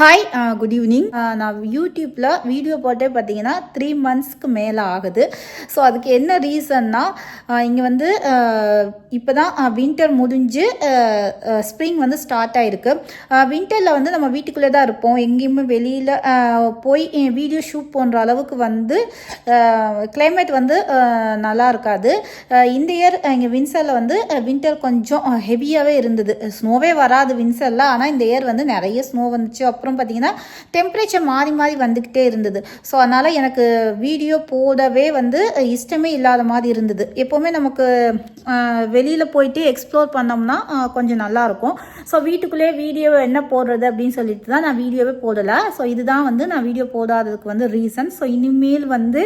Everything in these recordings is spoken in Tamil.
ஹாய் குட் ஈவினிங் நான் யூடியூப்பில் வீடியோ போட்டே பார்த்தீங்கன்னா த்ரீ மந்த்ஸ்க்கு மேலே ஆகுது. ஸோ அதுக்கு என்ன ரீசன்னா uh, இங்கே வந்து uh, இப்போ தான் வின்டர் uh, முடிஞ்சு ஸ்ப்ரிங் வந்து ஸ்டார்ட் ஆகிருக்கு வின்டரில் வந்து நம்ம வீட்டுக்குள்ளே தான் இருப்போம். எங்கேயுமே வெளியில் போய் வீடியோ ஷூட் பண்ணுற அளவுக்கு வந்து கிளைமேட் வந்து நல்லா இருக்காது. இந்த இயர் இங்கே வின்சரில் வந்து வின்டர் கொஞ்சம் ஹெவியாகவே இருந்தது. ஸ்னோவே வராது வின்சரில் ஆனால் இந்த இயர் வந்து நிறைய ஸ்னோ வந்துச்சு. அப்புறம் பார்த்தீங்கன்னா டெம்பரேச்சர் மாறி மாறி வந்துக்கிட்டே இருந்தது. ஸோ அதனால் எனக்கு வீடியோ போடவே வந்து இஷ்டமே இல்லாத மாதிரி இருந்தது. எப்போவுமே நமக்கு வெளியில் போயிட்டு எக்ஸ்ப்ளோர் பண்ணோம்னா கொஞ்சம் நல்லாயிருக்கும் ஸோ வீட்டுக்குள்ளேயே வீடியோ என்ன போடுறது அப்படின்னு சொல்லிட்டு தான் நான் வீடியோவே போடலை. ஸோ இதுதான் வந்து நான் வீடியோ போடாததுக்கு வந்து ரீசன் ஸோ இனிமேல் வந்து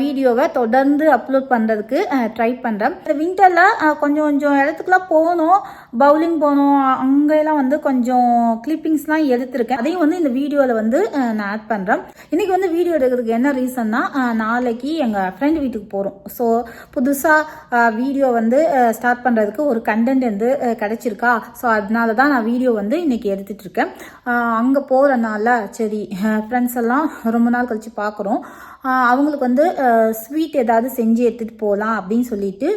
வீடியோவை தொடர்ந்து அப்லோட் பண்ணுறதுக்கு ட்ரை பண்ணுறேன் இந்த வின்டரில் கொஞ்சம் கொஞ்சம் இடத்துக்குலாம் போகணும். பவுலிங் போகணும் அங்கெல்லாம் வந்து கொஞ்சம் கிளிப்பிங்ஸ்லாம் எடுத்திருக்கேன். அதையும் வந்து இந்த வீடியோவில் வந்து நான் ஆட் பண்ணுறேன் இன்றைக்கி வந்து வீடியோ எடுக்கிறதுக்கு என்ன ரீசன்னா நாளைக்கு எங்கள் ஃப்ரெண்ட் வீட்டுக்கு போகிறோம் ஸோ புதுசாக வீடியோ வந்து ஸ்டார்ட் பண்ணுறதுக்கு ஒரு கண்டென்ட் வந்து கிடச்சிருக்கா கிடைச்சிருக்கா? ஸோ அதனால தான் நான் வீடியோ வந்து இன்றைக்கி எடுத்துகிட்டு இருக்கேன். அங்கே போகிறனால சரி ஃப்ரெண்ட்ஸ் எல்லாம் ரொம்ப நாள் கழித்து பார்க்குறோம் அவங்களுக்கு வந்து ஸ்வீட் ஏதாவது செஞ்சு எடுத்துகிட்டு போகலாம் அப்படின்னு சொல்லிட்டு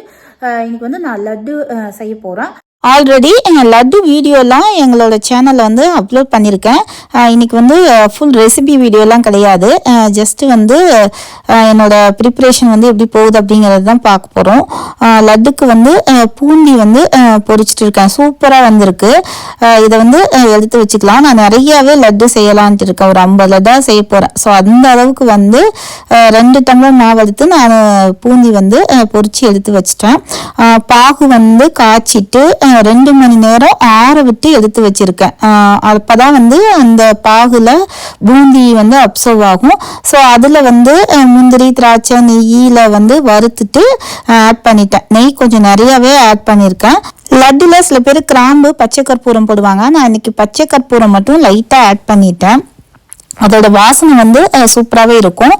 இன்றைக்கி வந்து நான் லட்டு செய்ய போகிறேன் ஆல்ரெடி லட்டு வீடியோலாம் எங்களோட சேனலில் வந்து அப்லோட் பண்ணியிருக்கேன் இன்றைக்கி இன்னைக்கு வந்து ஃபுல் ரெசிபி வீடியோலாம் கிடையாது. ஜஸ்ட்டு வந்து என்னோடய ப்ரிப்ரேஷன் வந்து எப்படி போகுது அப்படிங்கிறது தான் பார்க்க போகிறோம் லட்டுக்கு வந்து பூந்தி வந்து பொறிச்சிட்டு இருக்கேன். சூப்பராக வந்திருக்கு. இதை வந்து எடுத்து வச்சுக்கலாம். நான் நிறையாவே லட்டு செய்யலான்ட்டு இருக்கேன். ஒரு ஐம்பது லட்டாக செய்ய போகிறேன் ஸோ அந்த அளவுக்கு வந்து ரெண்டு டம்ளர் மாவு எடுத்து நான் பூந்தி வந்து பொறிச்சு எடுத்து வச்சிட்டேன். பாகு வந்து காய்ச்சிட்டு ரெண்டு மணி நேரம் ஆற விட்டு எடுத்து வச்சிருக்கேன். அப்போ தான் வந்து அந்த பாகுல பூந்தி வந்து அப்சர்வ் ஆகும். ஸோ அதில் வந்து முந்திரி திராட்சை நெய்யில் வந்து வறுத்துட்டு ஆட் பண்ணிட்டேன். நெய் கொஞ்சம் நிறையவே ஆட் பண்ணியிருக்கேன் லட்டுல சில பேர் கிராம்பு பச்சை கற்பூரம் போடுவாங்க. நான் இன்னைக்கு பச்சை கற்பூரம் மட்டும் லைட்டாக ஆட் பண்ணிட்டேன். அதோட வாசனை வந்து சூப்பராகவே இருக்கும்.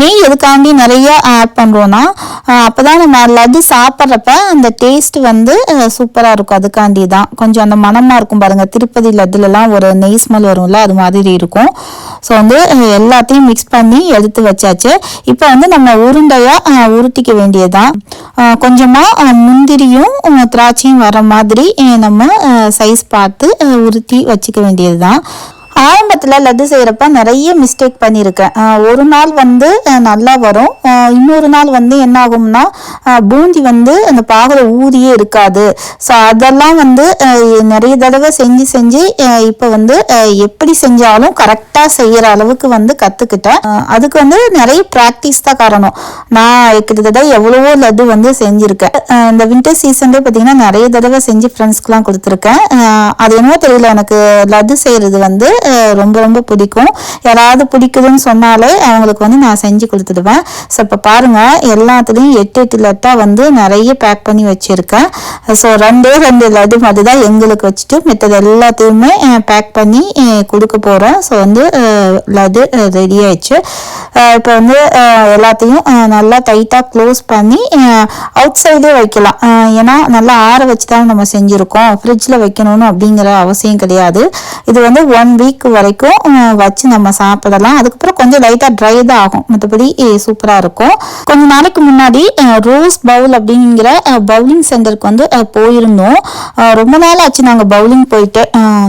நெய் எதுக்காண்டி நிறைய ஆட் பண்ணுறோன்னா அப்போ தான் நம்ம லட்டு சாப்பிட்றப்ப அந்த டேஸ்ட் வந்து சூப்பராக இருக்கும். அதுக்காண்டி தான் கொஞ்சம் அந்த மணமாக இருக்கும் பாருங்கள் திருப்பதி லட்டுலலாம் ஒரு நெய் ஸ்மெல் வரும்ல அது மாதிரி இருக்கும். ஸோ வந்து எல்லாத்தையும் மிக்ஸ் பண்ணி எடுத்து வச்சாச்சு. இப்போ வந்து நம்ம உருண்டையாக உருட்டிக்க வேண்டியதுதான். கொஞ்சமாக முந்திரியும் திராட்சையும் வர மாதிரி நம்ம சைஸ் பார்த்து உருட்டி வச்சுக்க வேண்டியது தான் ஆரம்பத்தில் லட்டு செய்கிறப்ப நிறைய மிஸ்டேக் பண்ணியிருக்கேன். ஒரு நாள் வந்து நல்லா வரும். இன்னொரு நாள் வந்து என்ன ஆகும்னா பூந்தி வந்து அந்த பாகில் ஊதியே இருக்காது. ஸோ அதெல்லாம் வந்து நிறைய தடவை செஞ்சு செஞ்சு இப்போ வந்து எப்படி செஞ்சாலும் கரெக்டாக செய்கிற அளவுக்கு வந்து கற்றுக்கிட்டேன் அதுக்கு வந்து நிறைய ப்ராக்டிஸ் தான் காரணம். நான் கிட்டத்தட்ட எவ்வளவோ லட்டு வந்து செஞ்சுருக்கேன். இந்த வின்டர் சீசன்லேயே பார்த்தீங்கன்னா நிறைய தடவை செஞ்சு ஃப்ரெண்ட்ஸ்க்குலாம் கொடுத்துருக்கேன். அது என்னவோ தெரியல எனக்கு லட்டு செய்கிறது வந்து ரொம்ப ரொம்ப பிடிக்கும். யாராவது பிடிக்குதுன்னு சொன்னாலே அவங்களுக்கு வந்து நான் செஞ்சு கொடுத்துடுவேன். ஸோ இப்போ பாருங்கள் எல்லாத்துலேயும் எட்டு எட்டு லட்டாக வந்து நிறைய பேக் பண்ணி வச்சுருக்கேன். ஸோ ரெண்டே ரெண்டு லட்டு மட்டும் தான் எங்களுக்கு வச்சுட்டு மித்தது எல்லாத்தையுமே பேக் பண்ணி கொடுக்க போகிறேன் ஸோ வந்து லட்டு ரெடி ஆயிடுச்சு. இப்போ வந்து எல்லாத்தையும் நல்லா டைட்டாக க்ளோஸ் பண்ணி அவுட் சைடே வைக்கலாம். ஏன்னா நல்லா ஆற வச்சு தான் நம்ம செஞ்சுருக்கோம். ஃப்ரிட்ஜில் வைக்கணும்னு அப்படிங்கிற அவசியம் கிடையாது. இது வந்து ஒன் வீக் வரைக்கும் வச்சு நம்ம சாப்பிடலாம். அதுக்கப்புறம் கொஞ்சம் லைட்டாக ட்ரை தான் ஆகும். மற்றபடி சூப்பராக இருக்கும். கொஞ்ச நாளைக்கு முன்னாடி ரோஸ் பவுல் அப்படிங்கிற பவுலிங் சென்டருக்கு வந்து போயிருந்தோம். ரொம்ப நாள் ஆச்சு நாங்கள் பவுலிங் போயிட்டு.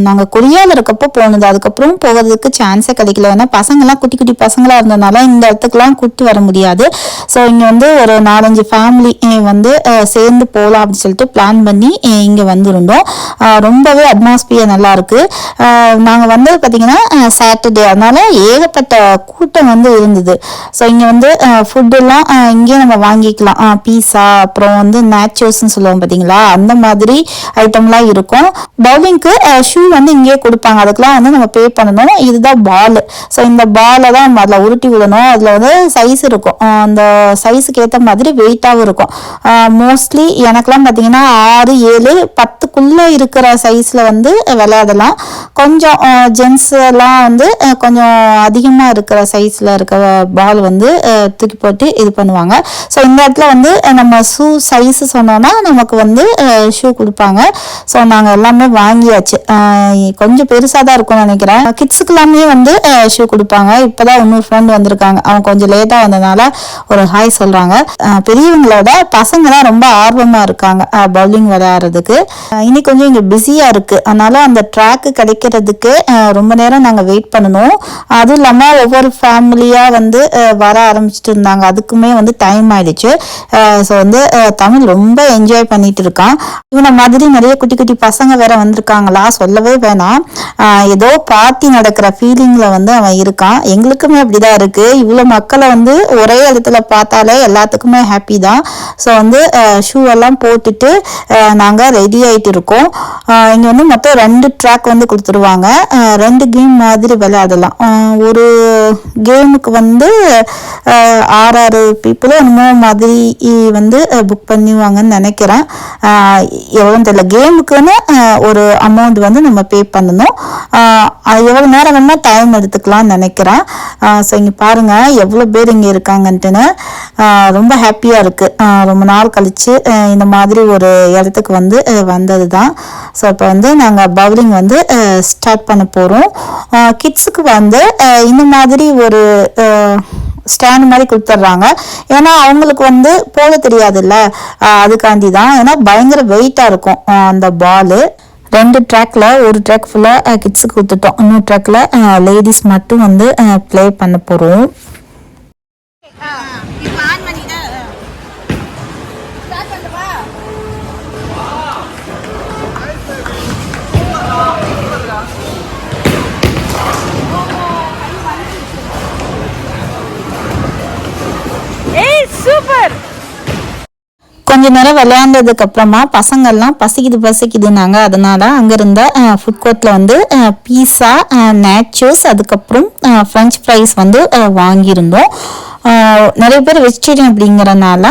நாங்கள் கொரியாவில் இருக்கப்போ போனது. அதுக்கப்புறம் போகிறதுக்கு சான்ஸே கிடைக்கல. ஏன்னா பசங்கள்லாம் குட்டி குட்டி பசங்களாக இருந்ததுனால இந்த இடத்துக்குலாம் கூட்டி வர முடியாது. ஸோ இங்கே வந்து ஒரு நாலஞ்சு ஃபேமிலி வந்து சேர்ந்து போகலாம் அப்படின்னு சொல்லிட்டு பிளான் பண்ணி இங்கே வந்திருந்தோம். ரொம்பவே அட்மாஸ்பியர் நல்லா இருக்கு. நாங்கள் வந்து பார்த்தீங்கன்னா சாட்டர்டே அதனால ஏகப்பட்ட கூட்டம் வந்து இருந்தது. ஸோ இங்கே வந்து ஃபுட்டெல்லாம் இங்கேயே நம்ம வாங்கிக்கலாம். பீஸா அப்புறம் வந்து நேச்சோஸ்ன்னு சொல்லுவோம் பார்த்தீங்களா அந்த மாதிரி ஐட்டம்லாம் இருக்கும். பவுலிங்க்கு ஷூ வந்து இங்கேயே கொடுப்பாங்க. அதுக்கெல்லாம் வந்து நம்ம பே பண்ணணும். இதுதான் பால் ஸோ இந்த பாலை தான் நம்ம அதில் உருட்டி விடணும். அதில் வந்து சைஸ் இருக்கும். அந்த சைஸுக்கு ஏற்ற மாதிரி வெயிட்டாகவும் இருக்கும். மோஸ்ட்லி எனக்கெலாம் பார்த்தீங்கன்னா ஆறு ஏழு பத்துக்குள்ளே இருக்கிற சைஸில் வந்து விளையாடலாம். கொஞ்சம் ஜென்ஸ் எல்லாம் வந்து கொஞ்சம் அதிகமாக இருக்கிற சைஸில் இருக்கிற பால் வந்து தூக்கி போட்டு இது பண்ணுவாங்க. ஸோ இந்த இடத்துல வந்து நம்ம ஷூ சைஸ் சொன்னோன்னா நமக்கு வந்து ஷூ கொடுப்பாங்க. ஸோ நாங்கள் எல்லாமே வாங்கியாச்சு. கொஞ்சம் பெருசாக தான் இருக்கும்னு நினைக்கிறேன். கிட்ஸுக்கு எல்லாமே வந்து ஷூ கொடுப்பாங்க. இப்போ தான் இன்னொரு ஃப்ரெண்ட் வந்திருக்காங்க. அவங்க கொஞ்சம் லேட்டாக வந்ததுனால ஒரு ஹாய் சொல்கிறாங்க பெரியவங்களோட பசங்க தான் ரொம்ப ஆர்வமாக இருக்காங்க பவுலிங் விளையாடுறதுக்கு. இன்னைக்கு கொஞ்சம் இங்கே பிஸியாக இருக்குது அதனால அந்த ட்ராக்கு கிடைக்கிறதுக்கு ரொம்ப நேரம் நாங்கள் வெயிட் பண்ணணும். அதுவும் இல்லாமல் ஒவ்வொரு ஃபேமிலியாக வந்து வர ஆரம்பிச்சிட்டு இருந்தாங்க. அதுக்குமே வந்து டைம் ஆயிடுச்சு. ஸோ வந்து தமிழ் ரொம்ப என்ஜாய் பண்ணிட்டு இருக்கான். இவனை மாதிரி நிறைய குட்டி குட்டி பசங்க வேற வந்திருக்காங்களா? சொல்லவே வேணாம். ஏதோ பார்ட்டி நடக்கிற ஃபீலிங்கில் வந்து அவன் இருக்கான். எங்களுக்குமே அப்படிதான் இருக்கு. இவ்வளோ மக்களை வந்து ஒரே இடத்துல பார்த்தாலே எல்லாத்துக்குமே ஹாப்பி தான். ஸோ வந்து ஷூ எல்லாம் போட்டுட்டு நாங்கள் ரெடி ஆயிட்டு இருக்கோம். இங்கே வந்து மொத்தம் ரெண்டு ட்ராக் வந்து கொடுத்துருவாங்க. ரெண்டு கேம் மாதிரி விளையாடலாம். ஒரு கேமுக்கு வந்து ஆறு ஆறு பீப்புளும் என்னமோ மாதிரி வந்து புக் பண்ணுவாங்கன்னு நினைக்கிறேன். எவ்வளோ எவ்வளோன்னு தெரியல. கேமுக்குன்னு ஒரு அமௌண்ட் வந்து நம்ம பே பண்ணணும். எவ்வளோ நேரம் வேணால் டைம் எடுத்துக்கலாம்னு நினைக்கிறேன். ஸோ இங்கே பாருங்கள் எவ்வளோ பேர் இங்கே இருக்காங்கன்ட்டுன்னு. ரொம்ப ஹாப்பியாக இருக்குது ரொம்ப நாள் கழித்து இந்த மாதிரி ஒரு இடத்துக்கு வந்து வந்தது தான் ஸோ இப்போ வந்து நாங்கள் பவுலிங் வந்து ஸ்டார்ட் பண்ண போகிறோம் கிட்ஸுக்கு வந்து இந்த மாதிரி ஒரு ஸ்டாண்ட் மாதிரி கொடுத்துட்றாங்க. ஏன்னா அவங்களுக்கு வந்து போட தெரியாதுல்ல. அதுக்காண்டி தான். ஏன்னா பயங்கர வெயிட்டாக இருக்கும் அந்த பாலு ரெண்டு ட்ராக்ல ஒரு ட்ராக் ஃபுல்லாக கிட்ஸுக்கு கொடுத்துட்டோம். இன்னொரு ட்ராக்ல லேடிஸ் மட்டும் வந்து ப்ளே பண்ண போகிறோம் கொஞ்ச நேரம் விளையாண்டதுக்கு அப்புறமா பசங்கள்லாம் பசிக்குது பசிக்குதுனாங்க அதனால அங்க இருந்த ஃபுட் கோர்ட்ல வந்து பீஸா நேச்சோஸ் அதுக்கப்புறம் ஃப்ரெஞ்ச் ஃப்ரைஸ் வந்து வாங்கியிருந்தோம். நிறைய பேர் வெஜிடேரியன் அப்படிங்கறனால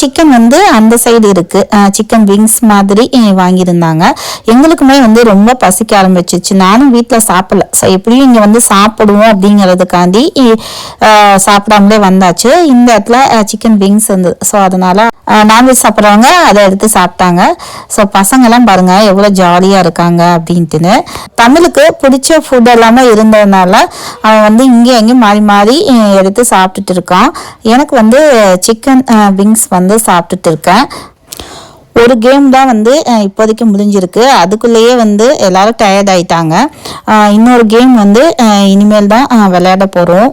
சிக்கன் வந்து அந்த சைடு இருக்கு. சிக்கன் விங்ஸ் மாதிரி வாங்கியிருந்தாங்க. எங்களுக்குமே வந்து ரொம்ப பசிக்க ஆரம்பிச்சிச்சு. நானும் வீட்டில் சாப்பிடல. ஸோ எப்படியும் இங்கே வந்து சாப்பிடுவோம் அப்படிங்கிறதுக்காண்டி சாப்பிடாமலே வந்தாச்சு. இந்த இடத்துல சிக்கன் விங்ஸ் இருந்தது ஸோ அதனால நான்வெஜ் சாப்பிட்றவங்க அதை எடுத்து சாப்பிட்டாங்க. ஸோ பசங்கள்லாம் பாருங்க எவ்வளோ ஜாலியாக இருக்காங்க அப்படின்ட்டுன்னு. தமிழுக்கு பிடிச்ச ஃபுட் எல்லாமே இருந்ததுனால அவன் வந்து இங்கே எங்கேயும் மாறி மாறி எடுத்து சாப்பிட்டுட்டு இருக்கான் எனக்கு வந்து சிக்கன் விங்ஸ் வந்து சாப்பிட்டுட்டு இருக்கேன் ஒரு கேம் தான் வந்து இப்போதைக்கு முடிஞ்சிருக்கு. அதுக்குள்ளேயே வந்து எல்லாரும் டயர்ட் ஆயிட்டாங்க. இன்னொரு கேம் வந்து இனிமேல் தான் விளையாட போகிறோம்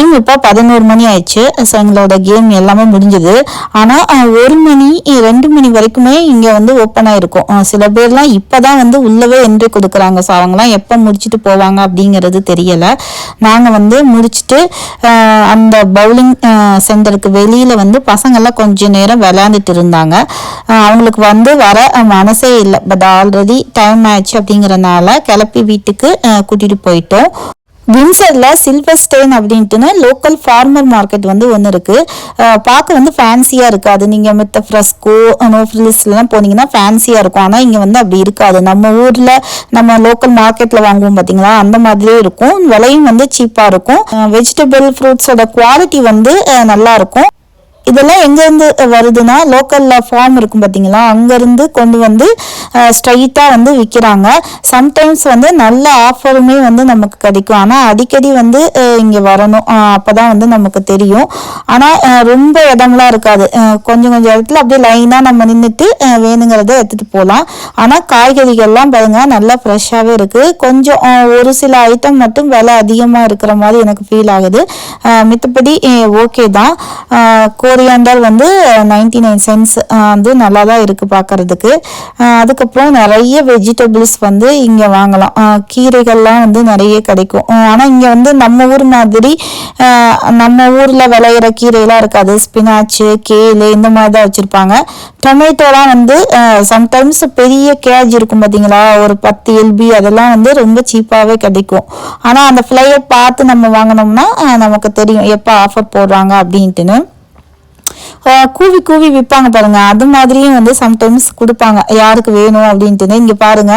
டைம் இப்போ பதினோரு மணி ஆயிடுச்சு. ஸோ எங்களோட கேம் எல்லாமே முடிஞ்சது. ஆனால் ஒரு மணி ரெண்டு மணி வரைக்குமே இங்கே வந்து ஓப்பன் இருக்கும் சில பேர்லாம் இப்போ தான் வந்து உள்ளவே என்ட்ரி கொடுக்குறாங்க. ஸோ அவங்களாம் எப்போ முடிச்சுட்டு போவாங்க அப்படிங்கிறது தெரியலை. நாங்கள் வந்து முடிச்சுட்டு அந்த பவுலிங் சென்டருக்கு வெளியில் வந்து பசங்கள்லாம் கொஞ்சம் நேரம் விளையாண்டுட்டு இருந்தாங்க. அவங்களுக்கு வந்து வர மனசே இல்லை. பட் ஆல்ரெடி டைம் ஆயிடுச்சு அப்படிங்கிறனால கிளப்பி வீட்டுக்கு கூட்டிகிட்டு போயிட்டோம். வின்சர்ல சில்வர் ஸ்டெயின் அப்படின்ட்டுன்னு லோக்கல் ஃபார்மர் மார்க்கெட் வந்து ஒன்று இருக்கு. பார்க்க வந்து ஃபேன்சியாக இருக்காது நீங்கள் மித்த ஃப்ரெஸ்கோ நோ ஃப்ரில்ஸ்லாம் போனீங்கன்னா ஃபேன்சியாக இருக்கும். ஆனால் இங்கே வந்து அப்படி இருக்காது. நம்ம ஊரில் நம்ம லோக்கல் மார்க்கெட்டில் வாங்குவோம் பார்த்தீங்களா அந்த மாதிரியே இருக்கும். விலையும் வந்து சீப்பாக இருக்கும். வெஜிடபிள் ஃப்ரூட்ஸோட குவாலிட்டி வந்து நல்லாயிருக்கும் நல்லா இருக்கும். இதெல்லாம் எங்கேருந்து வருதுன்னா லோக்கலில் ஃபார்ம் இருக்கும் பார்த்தீங்களா அங்கேருந்து கொண்டு வந்து ஸ்ட்ரைட்டாக வந்து விற்கிறாங்க சம்டைம்ஸ் வந்து நல்ல ஆஃபருமே வந்து நமக்கு கிடைக்கும். ஆனால் அடிக்கடி வந்து இங்கே வரணும். அப்போ தான் வந்து நமக்கு தெரியும். ஆனால் ரொம்ப இடம்லாம் இருக்காது. கொஞ்சம் கொஞ்சம் இடத்துல அப்படியே லைனாக நம்ம நின்றுட்டு வேணுங்கிறத எடுத்துகிட்டு போகலாம். ஆனால் காய்கறிகள்லாம் பாருங்க நல்லா ஃப்ரெஷ்ஷாகவே இருக்குது கொஞ்சம் ஒரு சில ஐட்டம் மட்டும் விலை அதிகமாக இருக்கிற மாதிரி எனக்கு ஃபீல் ஆகுது. மித்தபடி ஓகே தான். கொரியாண்டர் வந்து நைன்டி நைன் சென்ஸ் வந்து நல்லா தான் இருக்குது பார்க்கறதுக்கு அதுக்கப்புறம் நிறைய வெஜிடபிள்ஸ் வந்து இங்கே வாங்கலாம். கீரைகள்லாம் வந்து நிறைய கிடைக்கும். ஆனால் இங்கே வந்து நம்ம ஊர் மாதிரி நம்ம ஊரில் விளையிற கீரையெல்லாம் இருக்காது. ஸ்பினாச்சு கேலு இந்த மாதிரி தான் வச்சுருப்பாங்க. டொமேட்டோலாம் வந்து சம்டைம்ஸ் பெரிய கேஜ் இருக்கும் பார்த்தீங்களா ஒரு பத்து எல்பி அதெல்லாம் வந்து ரொம்ப சீப்பாகவே கிடைக்கும். ஆனால் அந்த ஃப்ளையை பார்த்து நம்ம வாங்கினோம்னா நமக்கு தெரியும். எப்போ ஆஃபர் போடுறாங்க அப்படின்ட்டுன்னு. கூவி கூவி விற்பாங்க பாருங்க. அது மாதிரியும் வந்து சம்டைம்ஸ் கொடுப்பாங்க. யாருக்கு வேணும் அப்படின்ட்டு இங்க பாருங்க.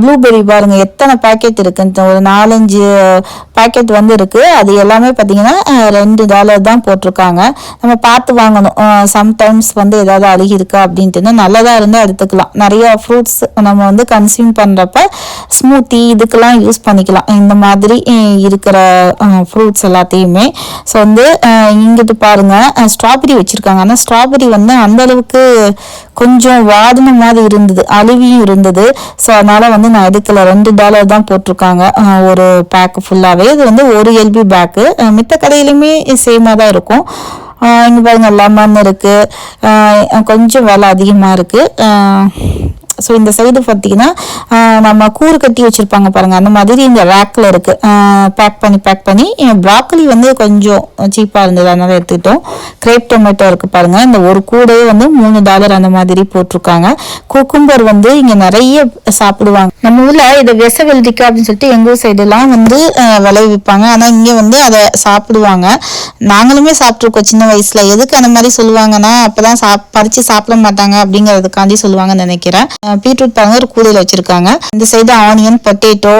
ப்ளூபெர்ரி பாருங்க. எத்தனை பேக்கெட் இருக்குன்ட்டு. ஒரு நாலஞ்சு பேக்கெட் வந்து இருக்கு அது எல்லாமே பார்த்தீங்கன்னா ரெண்டு டாலர் தான் போட்டிருக்காங்க. நம்ம பார்த்து வாங்கணும். சம்டைம்ஸ் வந்து ஏதாவது அழுகி இருக்கா அப்படின்ட்டு நல்லதா இருந்தால் எடுத்துக்கலாம். நிறைய ஃப்ரூட்ஸ் நம்ம வந்து கன்சியூம் பண்றப்ப ஸ்மூத்தி இதுக்கெல்லாம் யூஸ் பண்ணிக்கலாம். இந்த மாதிரி இருக்கிற ஃப்ரூட்ஸ் எல்லாத்தையுமே. ஸோ வந்து இங்கிட்டு பாருங்க. ஸ்ட்ராபெரி வச்சிருக்காங்க. ஆனால் ஸ்ட்ராபெரி வந்து அந்த அளவுக்கு கொஞ்சம் வாடின மாதிரி இருந்தது. அழுவியும் இருந்தது. ஸோ அதனால வந்து நான் எடுக்கல ரெண்டு டாலர் தான் போட்டிருக்காங்க. ஒரு பேக்கு ஃபுல்லாகவே இது வந்து ஒரு எல்பி பேக்கு மித்த கடையிலுமே சேமாக தான் இருக்கும். இங்கே பாருங்கள் லெமன் இருக்குது கொஞ்சம் விலை அதிகமாக இருக்குது ஸோ இந்த சைடு பார்த்தீங்கன்னா நம்ம கூறு கட்டி வச்சுருப்பாங்க பாருங்க. அந்த மாதிரி இந்த ரேக்கில் இருக்குது பேக் பண்ணி பேக் பண்ணி ப்ராக்கலி வந்து கொஞ்சம் சீப்பாக இருந்தது. அதனால் எடுத்துக்கிட்டோம். கிரேப் டொமேட்டோ இருக்குது பாருங்கள் இந்த ஒரு கூடையே வந்து மூணு டாலர் அந்த மாதிரி போட்டிருக்காங்க. குக்கும்பர் வந்து இங்கே நிறைய சாப்பிடுவாங்க. நம்ம ஊரில் இதை விச வெள்ளரிக்காய் அப்படின்னு சொல்லிட்டு எங்கள் ஊர் சைடுலாம் வந்து விளைவிப்பாங்க ஆனால் இங்கே வந்து அதை சாப்பிடுவாங்க. நாங்களுமே சாப்பிட்ருக்கோம் சின்ன வயசில். எதுக்கு அந்த மாதிரி சொல்லுவாங்கன்னா அப்போ தான் சாப் பறித்து சாப்பிட மாட்டாங்க அப்படிங்கிறதுக்காண்டி சொல்லுவாங்கன்னு நினைக்கிறேன். பீட்ரூட் பாருங்க ஒரு கூடையில் வச்சுருக்காங்க. இந்த சைடு ஆனியன் பொட்டேட்டோ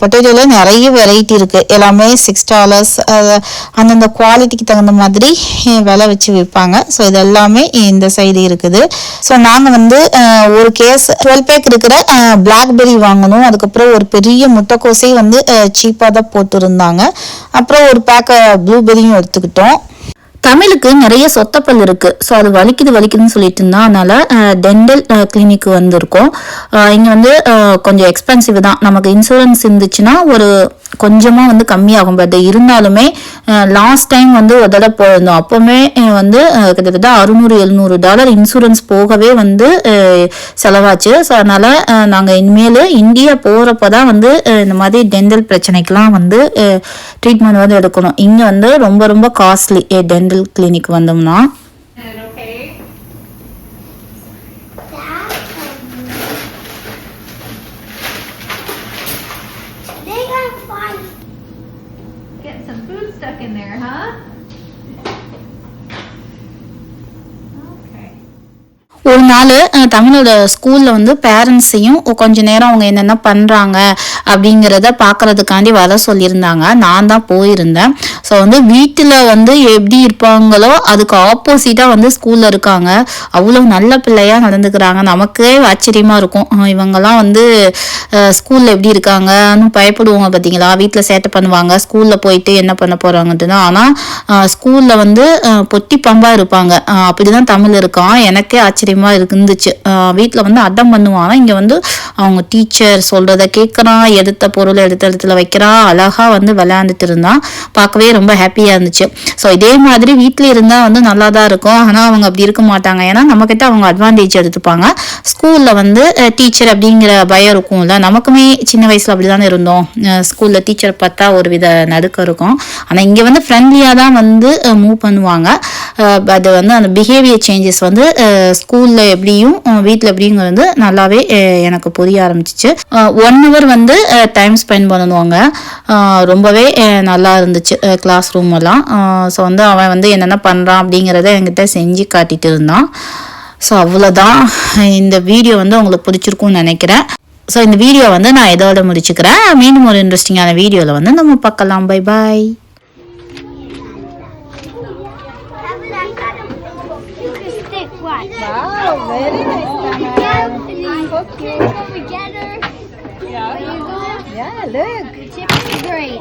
பொட்டேட்டோவில் நிறைய வெரைட்டி இருக்குது எல்லாமே சிக்ஸ் டாலர்ஸ் அந்தந்த குவாலிட்டிக்கு தகுந்த மாதிரி விலை வச்சு விற்பாங்க. ஸோ இது எல்லாமே இந்த சைடு இருக்குது. ஸோ நாங்கள் வந்து ஒரு கேஸ் டுவெல் பேக் இருக்கிற பிளாக்பெரி வாங்கணும். அதுக்கப்புறம் ஒரு பெரிய முட்டைக்கோசையும் வந்து சீப்பாக தான் போட்டிருந்தாங்க. அப்புறம் ஒரு பேக்கை ப்ளூபெரியும் எடுத்துக்கிட்டோம். தமிழுக்கு நிறைய சொத்தப்பல் இருக்கு. ஸோ அது வலிக்குது வலிக்குதுன்னு சொல்லிட்டு இருந்தா அதனால டென்டல் கிளினிக் வந்திருக்கோம். இங்கே வந்து கொஞ்சம் எக்ஸ்பென்சிவ் தான். நமக்கு இன்சூரன்ஸ் இருந்துச்சுன்னா ஒரு கொஞ்சமாக வந்து கம்மியாகும். பட் இருந்தாலுமே லாஸ்ட் டைம் வந்து ஒரு தடவை போயிருந்தோம். அப்போவுமே வந்து கிட்டத்தட்ட அறுநூறு எழுநூறு டாலர் இன்சூரன்ஸ் போகவே வந்து செலவாச்சு. ஸோ அதனால் நாங்கள் இனிமேல் இந்தியா போகிறப்ப தான் வந்து இந்த மாதிரி டென்டல் பிரச்சனைக்கெலாம் வந்து ட்ரீட்மெண்ட் வந்து எடுக்கணும். இங்கே வந்து ரொம்ப ரொம்ப காஸ்ட்லி டென்டல் கிளினிக் வந்தோம்னா They got five. Getting some food stuck in there, huh? ஒரு நாள் தமிழோட ஸ்கூலில் வந்து பேரண்ட்ஸையும் கொஞ்சம் நேரம் அவங்க என்னென்ன பண்ணுறாங்க அப்படிங்கிறத பார்க்கறதுக்காண்டி வர சொல்லியிருந்தாங்க. நான் தான் போயிருந்தேன். ஸோ வந்து வீட்டில் வந்து எப்படி இருப்பாங்களோ அதுக்கு ஆப்போசிட்டாக வந்து ஸ்கூலில் இருக்காங்க. அவ்வளோ நல்ல பிள்ளையாக நடந்துக்கிறாங்க. நமக்கே ஆச்சரியமாக இருக்கும். இவங்கெல்லாம் வந்து ஸ்கூலில் எப்படி இருக்காங்கன்னு பயப்படுவாங்க பார்த்தீங்களா வீட்டில் சேட்டை பண்ணுவாங்க. ஸ்கூலில் போயிட்டு என்ன பண்ண போகிறாங்கன்ட்டு தான் ஆனால் ஸ்கூலில் வந்து பொட்டி பம்பாக இருப்பாங்க. அப்படி தான் தமிழ் இருக்கான். எனக்கே ஆச்சரியம் இருந்துச்சு. வீட்டில் வந்து அடம் பண்ணுவான். இங்கே வந்து அவங்க டீச்சர் சொல்கிறத கேட்குறான் எடுத்த பொருள் எடுத்த இடத்துல வைக்கிறான் அழகாக வந்து விளையாண்டுட்டு இருந்தான். பார்க்கவே ரொம்ப ஹாப்பியாக இருந்துச்சு. ஸோ இதே மாதிரி வீட்டில் இருந்தால் வந்து நல்லா தான் இருக்கும். ஆனால் அவங்க அப்படி இருக்க மாட்டாங்க. ஏன்னா நம்மக்கிட்ட அவங்க அட்வான்டேஜ் எடுத்துப்பாங்க. ஸ்கூலில் வந்து டீச்சர் அப்படிங்கிற பயம் இருக்கும்ல. நமக்குமே சின்ன வயசில் அப்படி தானே இருந்தோம் ஸ்கூலில் டீச்சர் பார்த்தா ஒரு வித நடுக்கம் இருக்கும். ஆனால் இங்கே வந்து ஃப்ரெண்ட்லியாக தான் வந்து மூவ் பண்ணுவாங்க. அது வந்து அந்த பிஹேவியர் சேஞ்சஸ் வந்து ஸ்கூலில் எப்படியும் வீட்டில் எப்படிங்கிறது வந்து நல்லாவே எனக்கு புரிய ஆரம்பிச்சிச்சு. ஒன் ஹவர் வந்து டைம் ஸ்பெண்ட் பண்ணுவாங்க. ரொம்பவே நல்லா இருந்துச்சு கிளாஸ் ரூம் எல்லாம். ஸோ வந்து அவன் வந்து என்னென்ன பண்ணுறான் அப்படிங்கிறத என்கிட்ட செஞ்சு காட்டிட்டு இருந்தான். ஸோ அவ்வளோதான் இந்த வீடியோ வந்து உங்களுக்கு பிடிச்சிருக்கும்னு நினைக்கிறேன். ஸோ இந்த வீடியோ வந்து நான் இதோட முடிச்சுக்கிறேன். மீண்டும் ஒரு இன்ட்ரெஸ்டிங்கான வீடியோவில் வந்து நம்ம பார்க்கலாம். Bye bye Wow, very nice Together. Yeah. Look. The great.